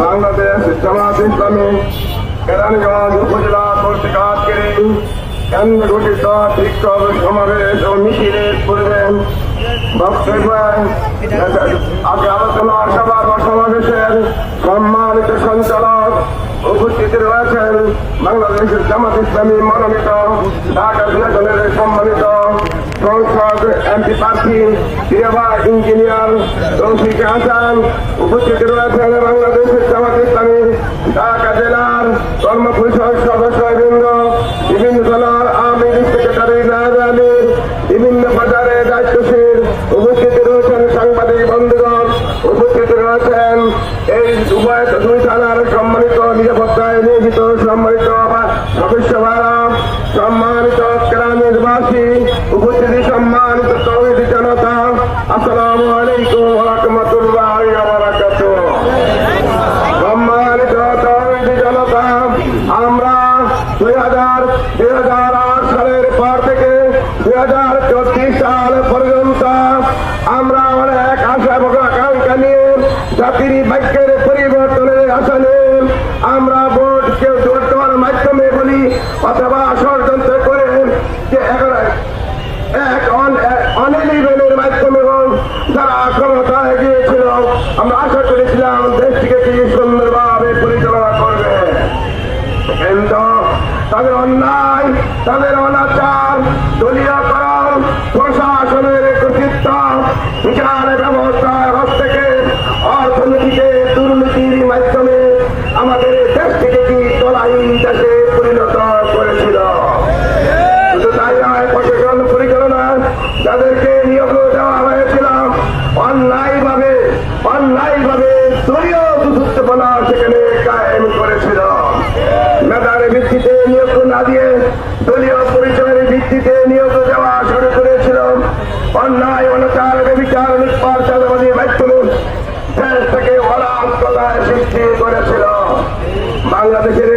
বাংলাদেশ জামাত ইসলামী কেরানীগঞ্জ উপজেলা কর্তৃক আজকের এই কেন্দ্র গঠিত বিক্ষোভ সমাবেশ ও মিছিলের পূর্বে বক্তব্য আগে আলোচনা সভা বাংলাদেশের জামাত ইসলামী মনোনীত ঢাকা বিনোদনের সম্মানিত সংসদ এমপি প্রার্থী সিনেমা ইঞ্জিনিয়ার তৌফিক হাসান উপস্থিত রয়েছেন বাংলাদেশের জামাত ইসলামী, ঢাকা জেলার কর্ম পরিষদ সদস্যবৃন্দ, বিভিন্ন দলের আমির সেক্রেটারি আমির বিভিন্ন বাজারে দায়িত্বশীল উপস্থিত রয়েছেন সাংবাদিক বন্ধুগণ, উপস্থিত রয়েছেন এই উভয় দুই সম্মানিত সদস্য ভাড়া সম্মানিত গ্রামীণবাসী উপস্থিতি সম্মানিত তৌহিদি জনতা আসসালামু আলাইকুম রহমতুল্লাহ বারাকাতুহ সম্মানিত তৌহিদি জনতা আমরা দুই হাজার দুই হাজার আট সালের পর থেকে দুই হাজার চব্বিশ সাল পর্যন্ত আমরা অনেক আশা এবং আকাঙ্ক্ষা নিয়ে জাতির বাক্যের অথবা ষড়যন্ত্র করে যে এক অন- মাধ্যমে যারা ক্ষমতায় গিয়েছিল আমরা আশা করেছিলাম দেশটিকে কি সুন্দরভাবে পরিচালনা করবে। কিন্তু তাদের অন্যায়, তাদের অনাচার দলীয়করণ প্রশাসনের কর্তৃত্ব বিচার ব্যবস্থার থেকে অর্থনীতিকে, দুর্নীতির মাধ্যমে আমাদের দেশটিকে কি তলাই দেশে নিয়োগ দেওয়া হয়েছিল অন্যায় ভাবে অন্যায় ভাবে দলীয় দুসূত্রপনা সেখানে কায়েম করেছিল মেধার ভিত্তিতে নিয়োগ না দিয়ে দলীয় পরিচয়ের ভিত্তিতে নিয়োগ দেওয়া শুরু করেছিল অন্যায় অনাচার বিচার নিষ্পার চাঁদাবাদী ব্যক্তিগুলো দেশ থেকে অনাথ তলায় সৃষ্টি করেছিল বাংলাদেশের